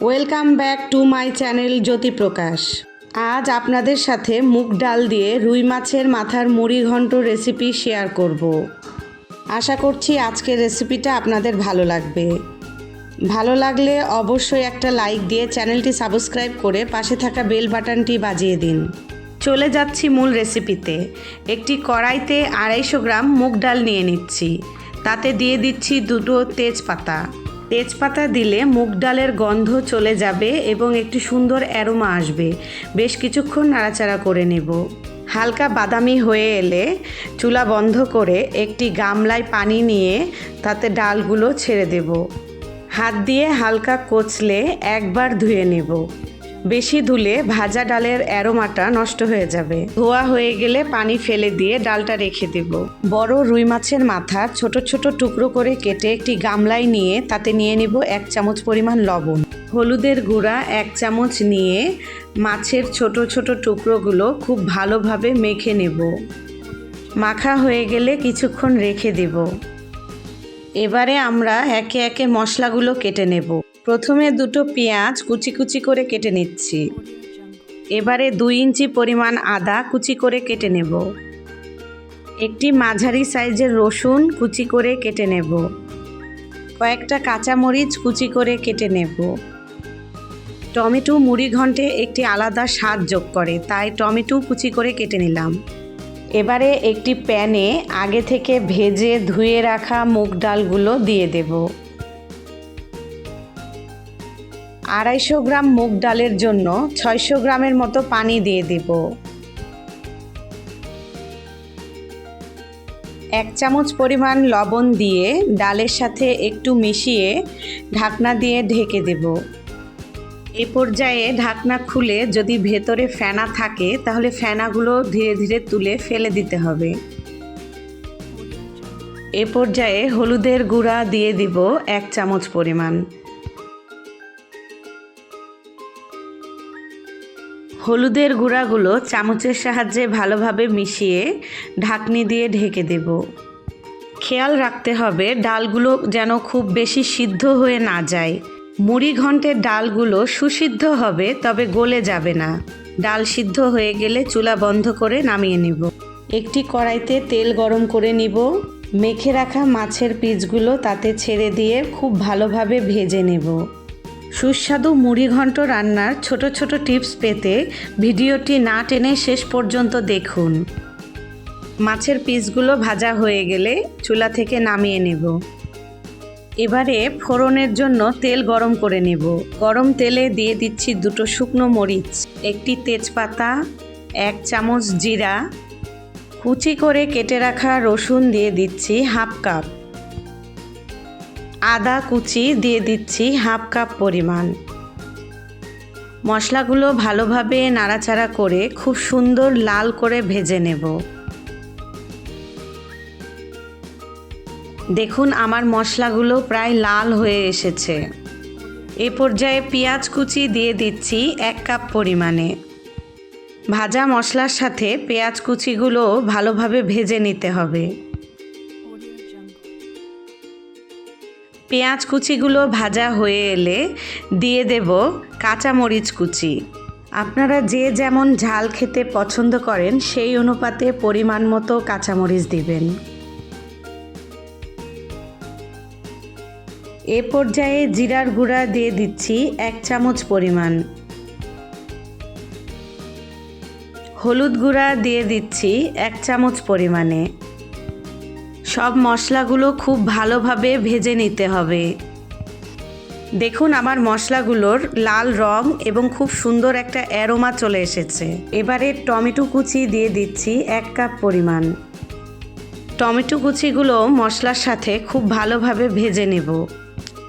Welcome back to my channel Jyotiprakash আজ আপনাদের সাথে মুগ ডাল দিয়ে রুই মাছের মাথার মুড়ি ঘন্ট রেসিপি শেয়ার করব। আশা করছি আজকের রেসিপিটা আপনাদের ভালো লাগবে। ভালো লাগলে অবশ্যই একটা লাইক দিয়ে চ্যানেলটি সাবস্ক্রাইব করে পাশে থাকা বেল বাটনটি বাজিয়ে দিন। চলে যাচ্ছি মূল রেসিপিতে একটি কড়াইতে আড়াইশো গ্রাম মুগ ডাল নিয়ে নিচ্ছি। তাতে দিয়ে দিচ্ছি দুটো তেজপাতা। তেজপাতা দিলে মুগ ডালের গন্ধ চলে যাবে এবং একটি সুন্দর অ্যারোমা আসবে। বেশ কিছুক্ষণ নাড়াচাড়া করে নেব। হালকা বাদামি হয়ে এলে চুলা বন্ধ করে একটি গামলায় পানি নিয়ে তাতে ডালগুলো ছেড়ে দেব। হাত দিয়ে হালকা কচলে একবার ধুয়ে নেব। বেশি ধুলে ভাজা ডালের অ্যারোমাটা নষ্ট হয়ে যাবে। ধোয়া হয়ে গেলে পানি ফেলে দিয়ে ডালটা রেখে দেব। বড় রুই মাছের মাথা ছোট ছোট টুকরো করে কেটে একটি গামলায় নিয়ে তাতে নিয়ে নিব এক চামচ পরিমাণ লবণ। হলুদের গুঁড়া এক চামচ নিয়ে মাছের ছোট ছোট টুকরোগুলো খুব ভালোভাবে মেখে নেব। মাখা হয়ে গেলে কিছুক্ষণ রেখে দেব। এবারে আমরা একে একে মশলাগুলো কেটে নেব। প্রথমে দুটো পেঁয়াজ কুচি কুচি করে কেটে নিচ্ছি। এবারে দুই ইঞ্চি পরিমাণ আদা কুচি করে কেটে নেব। একটি মাঝারি সাইজের রসুন কুচি করে কেটে নেব। কয়েকটা কাঁচামরিচ কুচি করে কেটে নেব। টমেটো মুড়ি ঘন্টে একটি আলাদা স্বাদ যোগ করে, তাই টমেটো কুচি করে কেটে নিলাম। এবারে একটি প্যানে আগে থেকে ভেজে ধুয়ে রাখা মুগ ডালগুলো দিয়ে দেব। আড়াইশো গ্রাম মুগ ডালের জন্য ছয়শো গ্রামের মতো পানি দিয়ে দেব। এক চামচ পরিমাণ লবণ দিয়ে ডালের সাথে একটু মিশিয়ে ঢাকনা দিয়ে ঢেকে দেব। এ পর্যায়ে ঢাকনা খুলে যদি ভেতরে ফেনা থাকে, তাহলে ফেনাগুলো ধীরে ধীরে তুলে ফেলে দিতে হবে। এ পর্যায়ে হলুদের গুঁড়া দিয়ে দিব এক চামচ পরিমাণ। হলুদের গুঁড়াগুলো চামচের সাহায্যে ভালোভাবে মিশিয়ে ঢাকনি দিয়ে ঢেকে দেব। খেয়াল রাখতে হবে ডালগুলো যেন খুব বেশি সিদ্ধ হয়ে না যায়। মুড়ি ঘন্টের ডালগুলো সুসিদ্ধ হবে, তবে গলে যাবে না। ডাল সিদ্ধ হয়ে গেলে চুলা বন্ধ করে নামিয়ে নিব। একটি কড়াইতে তেল গরম করে নিব। মেখে রাখা মাছের পিসগুলো তাতে ছেড়ে দিয়ে খুব ভালোভাবে ভেজে নেব। সুস্বাদু মুড়ি ঘন্ট রান্নার ছোট ছোট টিপস পেতে ভিডিওটি না টেনে শেষ পর্যন্ত দেখুন। মাছের পিসগুলো ভাজা হয়ে গেলে চুলা থেকে নামিয়ে নেব। এবারে ফোড়নের জন্য তেল গরম করে নেব। গরম তেলে দিয়ে দিচ্ছি দুটো শুকনো মরিচ, একটি তেজপাতা, এক চামচ জিরা। কুচি করে কেটে রাখা রসুন দিয়ে দিচ্ছি হাফ কাপ। আদা কুচি দিয়ে দিচ্ছি হাফ কাপ পরিমাণ। মশলাগুলো ভালোভাবে নাড়াচাড়া করে খুব সুন্দর লাল করে ভেজে নেব। দেখুন আমার মশলাগুলো প্রায় লাল হয়ে এসেছে। এ পর্যায়ে পেঁয়াজ কুচি দিয়ে দিচ্ছি এক কাপ পরিমাণে। ভাজা মশলার সাথে পেঁয়াজ কুচিগুলো ভালোভাবে ভেজে নিতে হবে। পেঁয়াজ কুচিগুলো ভাজা হয়ে এলে দিয়ে দেব কাঁচামরিচ কুচি। আপনারা যে যেমন ঝাল খেতে পছন্দ করেন, সেই অনুপাতে পরিমাণ মতো কাঁচামরিচ দিবেন। এ পর্যায়ে জিরার গুঁড়া দিয়ে দিচ্ছি এক চামচ পরিমাণ। হলুদ গুঁড়া দিয়ে দিচ্ছি এক চামচ পরিমাণে। সব মশলাগুলো খুব ভালোভাবে ভেজে নিতে হবে। দেখুন আমার মশলাগুলোর লাল রং এবং খুব সুন্দর একটা অ্যারোমা চলে এসেছে। এবারে টমেটো কুচি দিয়ে দিচ্ছি এক কাপ পরিমাণ। টমেটো কুচিগুলো মশলার সাথে খুব ভালোভাবে ভেজে নেব।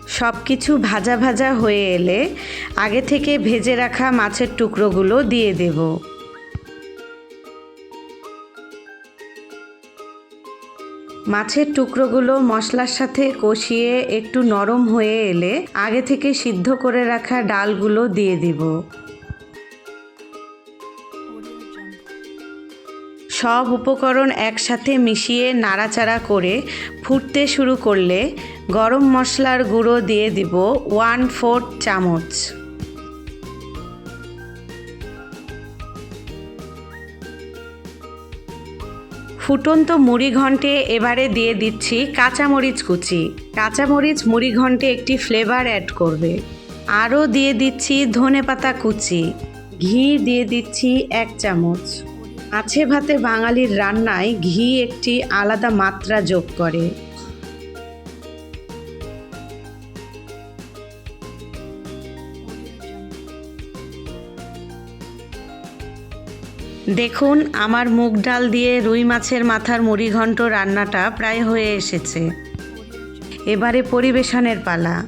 সব কিছু ভাজা ভাজা হয়ে এলে আগে থেকে ভেজে রাখা মাছের টুকরোগুলো দিয়ে দেব। মাছের টুকরোগুলো মশলার সাথে কষিয়ে একটু নরম হয়ে এলে আগে থেকে সিদ্ধ করে রাখা ডালগুলো দিয়ে দিব। সব উপকরণ একসাথে মিশিয়ে নাড়াচাড়া করে ফুটতে শুরু করলে গরম মশলার গুঁড়ো দিয়ে দিব ওয়ান ফোর্থ চামচ। ফুটন্ত মুড়ি ঘন্টে এবারে দিয়ে দিচ্ছি কাঁচামরিচ কুচি। কাঁচামরিচ মুড়ি ঘন্টে একটি ফ্লেভার অ্যাড করবে। আরও দিয়ে দিচ্ছি ধনে পাতা কুচি। ঘি দিয়ে দিচ্ছি এক চামচ। আছে ভাতে বাঙালির রান্নায় ঘি একটি আলাদা মাত্রা যোগ করে। দেখুন, আমার মুগ ডাল দিয়ে রুই মাছের মাথার মুড়িঘণ্ট রান্নাটা প্রায় হয়ে এসেছে। এবারে পরিবেশনের পালা।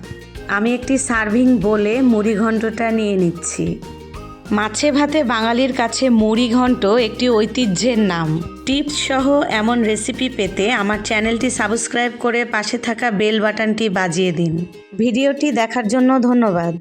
আমি একটি সার্ভিং বলে মুড়িঘণ্টটা নিয়ে নিচ্ছি। মাছে ভাতে বাঙালির কাছে মুড়িঘণ্ট একটি ঐতিহ্যের নাম। টিপস সহ এমন রেসিপি পেতে আমার চ্যানেলটি সাবস্ক্রাইব করে পাশে থাকা বেল বাটনটি বাজিয়ে দিন। ভিডিওটি দেখার জন্য ধন্যবাদ।